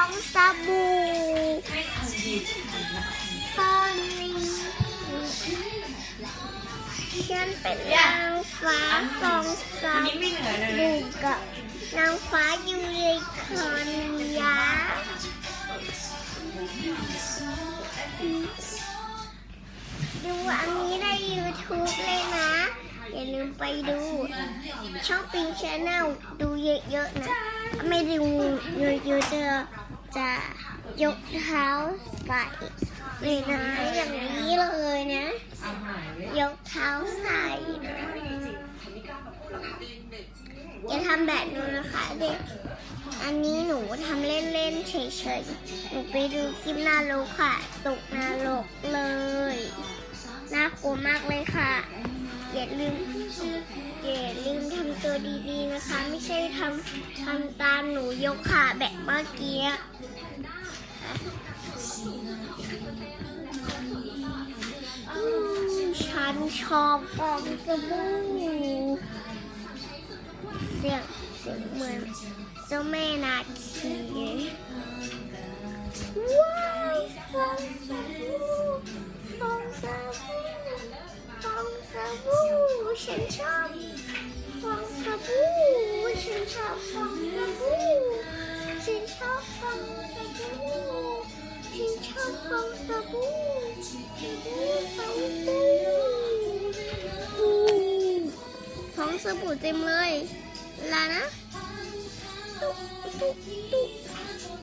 องสบู่ตอนนี้ฉันเป็นนางฟ้าฟองสบู่กับนางฟ้ายูเรคอนยาดูอันนี้ใน YouTube เลยนะ อย่าลืม ไปดูช่องปิงชาแนลดูเยอะๆนะไม่ดูเยอะๆจะจะยกเท้าใส่เลยนะอย่างนี้เลยนะเอาหายเลยยกเท้าใส่นะอย่าทำแบบนู้นนะคะเด็กอันนี้หนูทำเล่นๆเฉยๆ หนูไปดูคลิปนรกค่ะ ตกนรกเลย น่ากลัวมากเลยค่ะอย่ ตัวดีๆนะคะ ไม่ใช่ทำทำตามหนูยกขาแบบเมื่อกี้ฉันชอบฟองสบู่เสียงเสียงเหมือนเจ้าแม่นาคีว้าวฟองสบู่ฟองสบู่ฟองสบู่ฉันชอบ อบฟองสบู่ฉันชอบฟองสบู่ฟองสบู่เต็มเลยลานะตุ๊กตุ๊กตุ๊ก